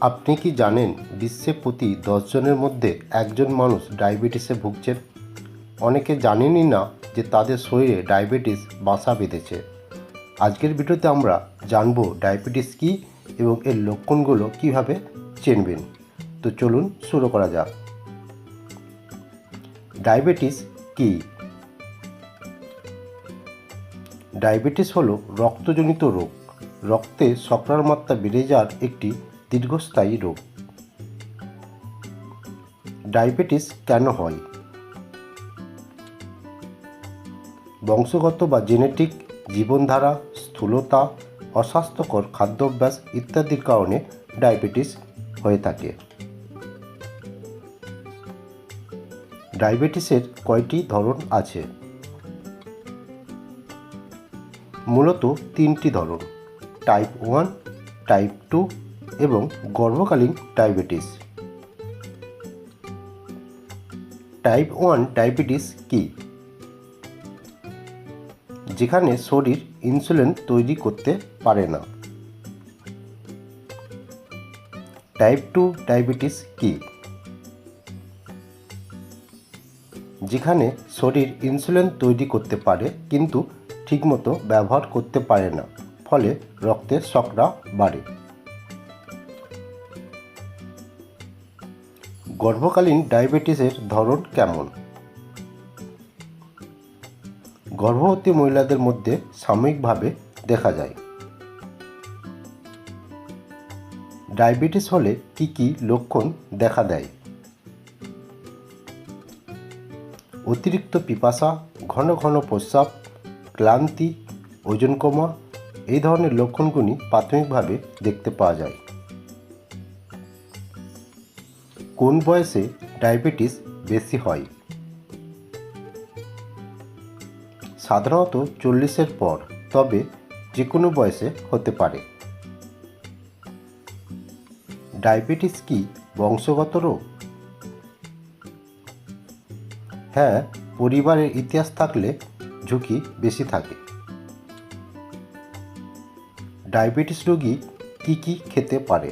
আপনি কি জানেন বিশ্বে প্রতি দশজনের মধ্যে একজন মানুষ ডায়াবেটিসে ভুগছেন? অনেকে জানেনই না যে তাদের শরীরে ডায়াবেটিস বাসা বেঁধেছে। আজকের ভিডিওতে আমরা জানব ডায়াবেটিস কী এবং এর লক্ষণগুলো কীভাবে চিনবেন। তো চলুন শুরু করা যাক। ডায়াবেটিস কী? ডায়াবেটিস হলো রক্তজনিত রোগ। রক্তে শর্করার মাত্রা বেড়ে যাওয়ার একটি দীর্ঘস্থায়ী রোগ। ডায়াবেটিস কেন হয়? বংশগত বা জেনেটিক জীবনধারা, স্থূলতা, অস্বাস্থ্যকর খাদ্যাভ্যাস ইত্যাদির কারণে ডায়াবেটিস হয়ে থাকে। ডায়াবেটিসের কয়টি ধরন আছে? মূলত তিনটি ধরন টাইপ ওয়ান টাইপ টু এবং গর্ভকালীন ডায়াবেটিস। টাইপ ওয়ান ডায়াবেটিস কি? যেখানে শরীর ইনসুলিন তৈরি করতে পারে না। টাইপ টু ডায়াবেটিস কি? যেখানে শরীর ইনসুলিন তৈরি করতে পারে কিন্তু ঠিকমতো ব্যবহার করতে পারে না, ফলে রক্তের শর্করা বাড়ে। গর্ভকালীন ডায়াবেটিসের ধরন কেমন? গর্ভবতী মহিলাদের মধ্যে সাময়িকভাবে দেখা যায়। ডায়াবেটিস হলে কি কি লক্ষণ দেখা দেয়? অতিরিক্ত পিপাসা, ঘন ঘন প্রস্রাব, ক্লান্তি, ওজন কমা, এই ধরনের লক্ষণগুলি প্রাথমিকভাবে দেখতে পাওয়া যায়। কোন বয়সে ডায়াবেটিস বেশি হয়? সাধারণত চল্লিশের পর, তবে যে কোনো বয়সে হতে পারে। ডায়াবেটিস কি বংশগত রোগ? হ্যাঁ পরিবারের ইতিহাস থাকলে ঝুঁকি বেশি থাকে। ডায়াবেটিস রোগী কি কি খেতে পারে?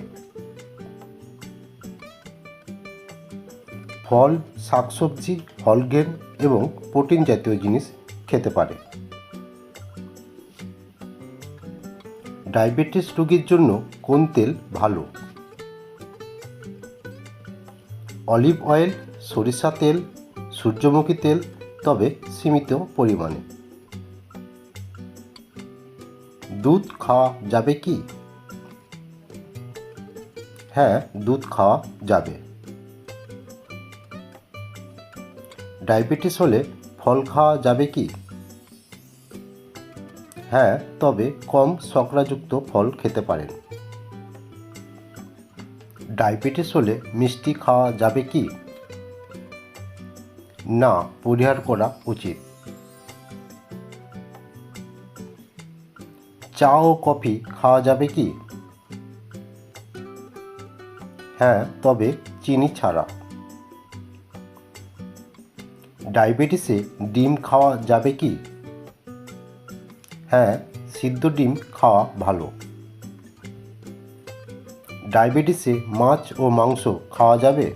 ফল, শাকসবজি ফলগ্রেন এবং প্রোটিন জাতীয় জিনিস খেতে পারে। ডায়াবেটিস রোগীর জন্য কোন তেল ভালো? অলিভ অয়েল, সরিষা তেল, সূর্যমুখী তেল, তবে সীমিত পরিমাণে। দুধ খাওয়া যাবে কি? হ্যাঁ দুধ খাওয়া যাবে। ডায়াবেটিস হলে ফল খাওয়া যাবে কি? হ্যাঁ তবে কম শর্করাযুক্ত ফল খেতে পারেন। ডায়াবেটিস হলে মিষ্টি খাওয়া যাবে কি? না, পরিহার করা উচিত। চা ও কফি খাওয়া যাবে কি? হ্যাঁ তবে চিনি ছাড়া। ডায়াবেটিসে ডিম খাওয়া যাবে কি? হ্যাঁ সিদ্ধ ডিম খাওয়া ভালো। ডায়াবেটিসে মাছ ও মাংস খাওয়া যাবে?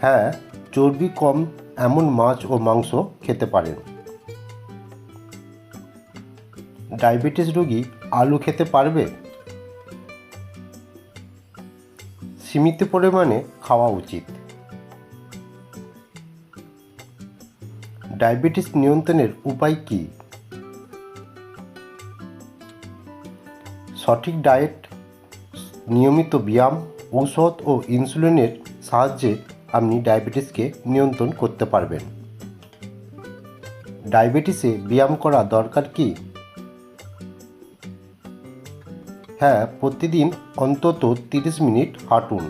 হ্যাঁ চর্বি কম এমন মাছ ও মাংস খেতে পারেন। ডায়াবেটিস রোগী আলু খেতে পারবে? সীমিত পরিমাণে খাওয়া উচিত। ডায়াবেটিস নিয়ন্ত্রণের উপায় কী? সঠিক ডায়েট, নিয়মিত ব্যায়াম, ঔষধ ও ইনসুলিনের সাহায্যে আপনি ডায়াবেটিসকে নিয়ন্ত্রণ করতে পারবেন। ডায়াবেটিসে ব্যায়াম করা দরকার কি? হ্যাঁ প্রতিদিন অন্তত তিরিশ মিনিট হাঁটুন।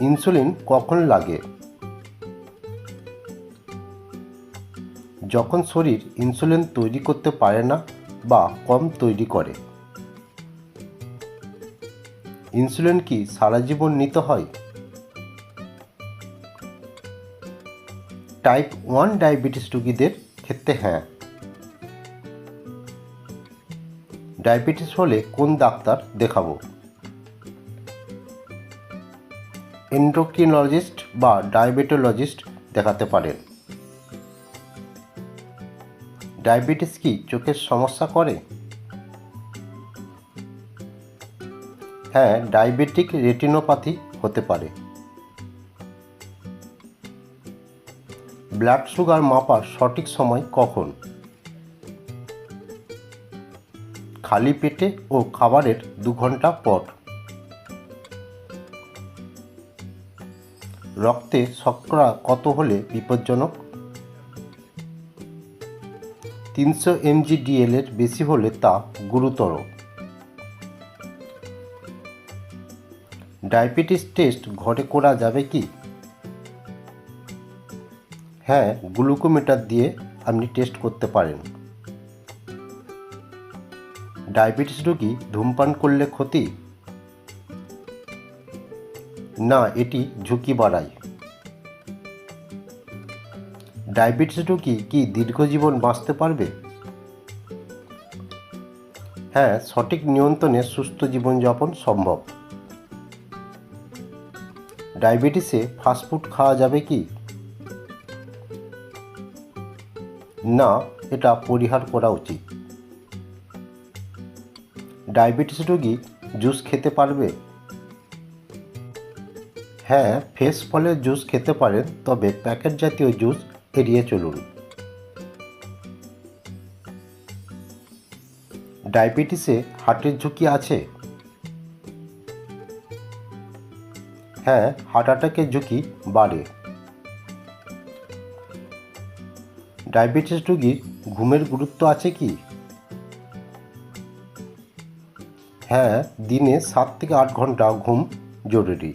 ইনসুলিন কখন লাগে? যখন শরীর ইনসুলিন তৈরি করতে পারে না বা কম তৈরি করে। ইনসুলিন কি সারা জীবন নিতে হয়? টাইপ ওয়ান ডায়াবেটিস রোগীদের ক্ষেত্রে হ্যাঁ। ডায়াবেটিস হলে কোন ডাক্তার দেখাবো? এন্ডোক্রিনোলজিস্ট বা ডায়াবেটোলজিস্ট দেখাতে পারেন। ডায়াবেটিস কি চোখের সমস্যা করে? হ্যাঁ ডায়াবেটিক রেটিনোপ্যাথি হতে পারে। ব্লাড সুগার মাপার সঠিক সময় কখন? খালি পেটে ও খাবারের দু ঘণ্টা পর। রক্তে শর্করা কত হলে বিপজ্জনক? তিনশো এমজিডিএল এর বেশি হলে তা গুরুতর। ডায়াবেটিস টেস্ট ঘরে করা যাবে কি? হ্যাঁ গ্লুকোমিটার দিয়ে আপনি টেস্ট করতে পারেন। ডায়াবেটিস রোগী ধূমপান করলে ক্ষতি? না, এটি ঝুঁকি বাড়ায়। ডায়াবেটিস রোগী কি দীর্ঘজীবন বাঁচতে পারবে? হ্যাঁ সঠিক নিয়ন্ত্রণে সুস্থ জীবনযাপন সম্ভব। ডায়াবেটিসে ফাস্টফুড খাওয়া যাবে কি? না, এটা পরিহার করা উচিত। ডায়াবেটিস রোগী জুস খেতে পারবে? হ্যাঁ ফ্রেশ ফলের জুস খেতে পারেন, তবে প্যাকেট জাতীয় জুস এড়িয়ে চলুন। ডায়াবেটিসে হার্টের ঝুঁকি আছে? হ্যাঁ হার্ট অ্যাটাকের ঝুঁকি বাড়ে। ডায়াবেটিস রোগীর ঘুমের গুরুত্ব আছে কি? হ্যাঁ দিনে সাত থেকে আট ঘণ্টা ঘুম জরুরি।